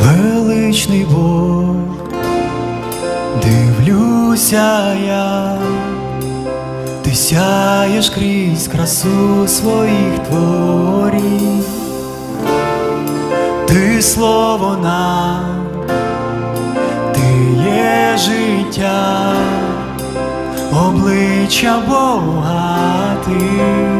величний Бог, дивлюся я, ти сяєш крізь красу своїх творів, ти слово нам, ти є життя, обличчя Бога ти.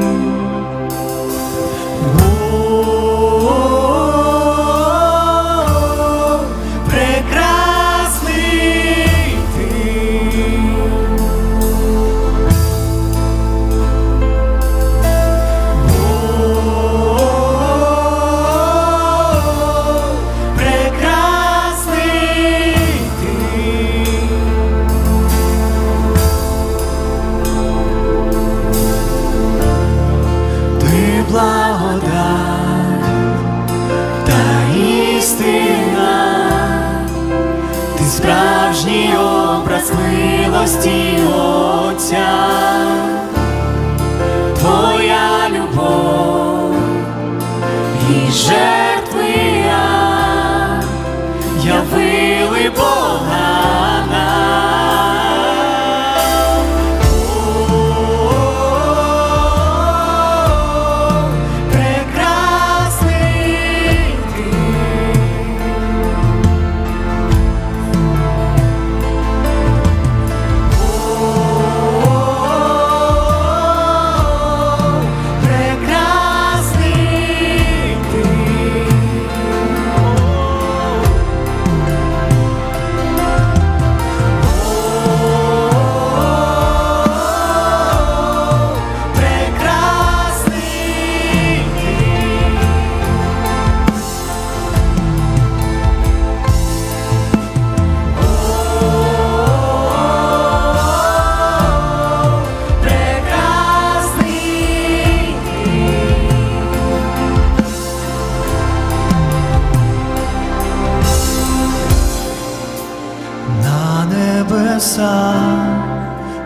небесах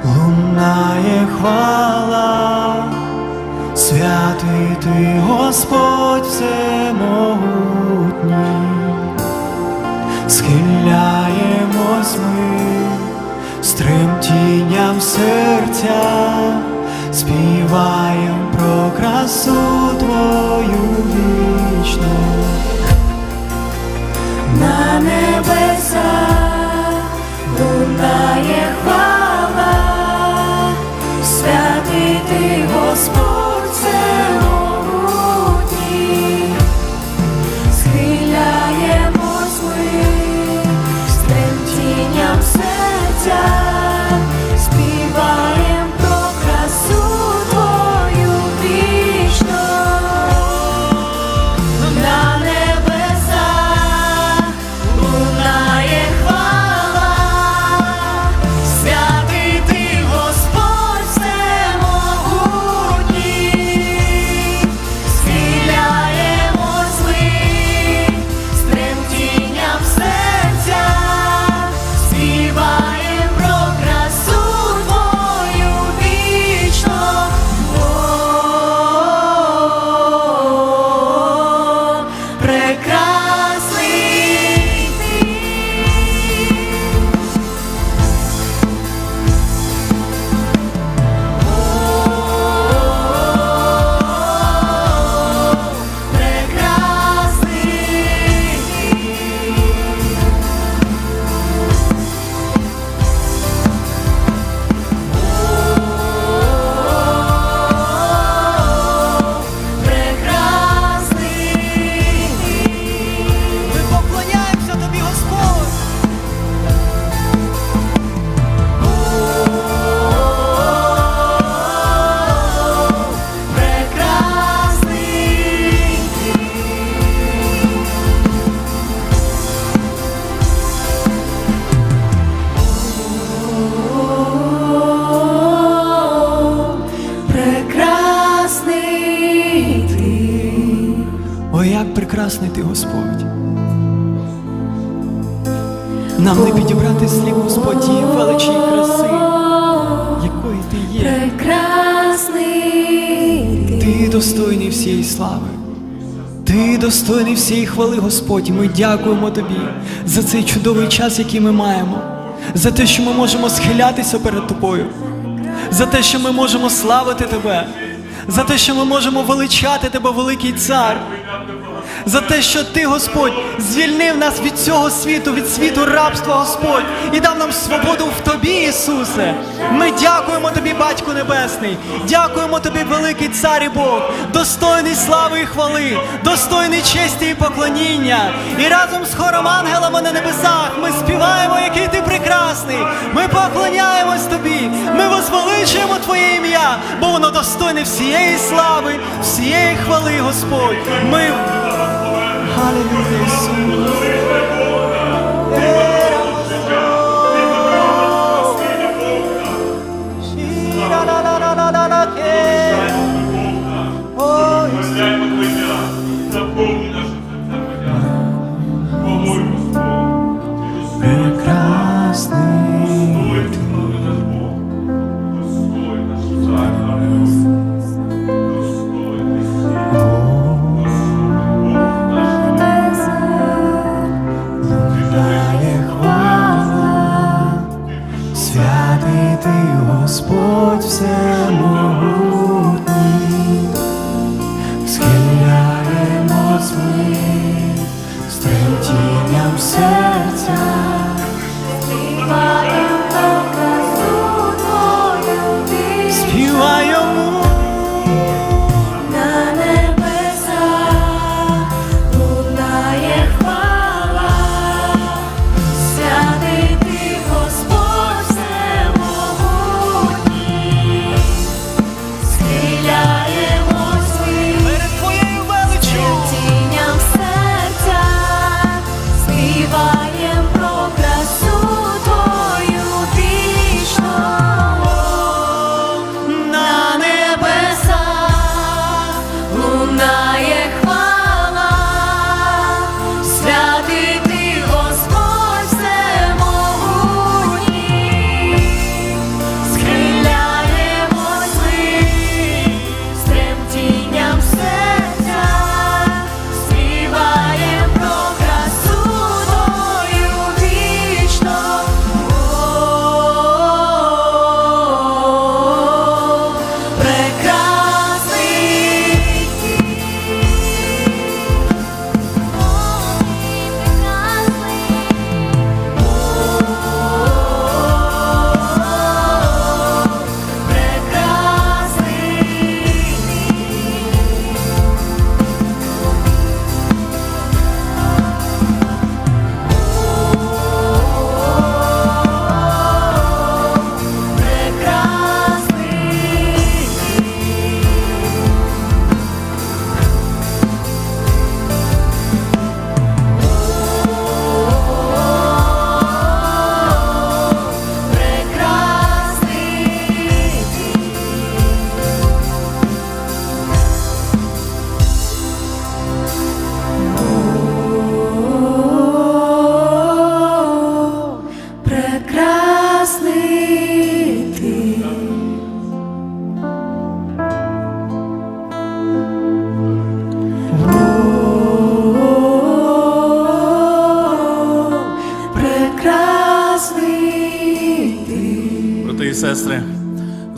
лунає хвала, святий ти, Господь всемогутній, схиляємось ми з тремтінням серця, співаєм про красу твою вічну на небесах. прекрасний Господь. Нам не підібрати слів Господь її величі краси, якої ти є. Прекрасний Ти достойний всієї слави. Ти достойний всієї хвали, Господь. Ми дякуємо Тобі за цей чудовий час, який ми маємо, за те, що ми можемо схилятися перед Тобою, за те, що ми можемо славити Тебе, за те, що ми можемо величати Тебе, великий цар. За те, що ти, Господь, звільнив нас від цього світу, від світу рабства, Господь, і дав нам свободу в Тобі, Ісусе. Ми дякуємо Тобі, Батько Небесний, дякуємо Тобі, великий цар і Бог, достойний слави і хвали, достойний честі і поклоніння. І разом з хором ангелами на небесах ми співаємо, який ти прекрасний. Ми поклоняємось Тобі, ми возвеличуємо Твоє ім'я, бо воно достойне всієї слави, всієї хвали, Господь. Ми 할렐루야 예수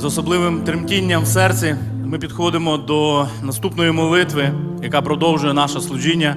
особливим тремтінням в серці ми підходимо до наступної молитви, яка продовжує наше служіння.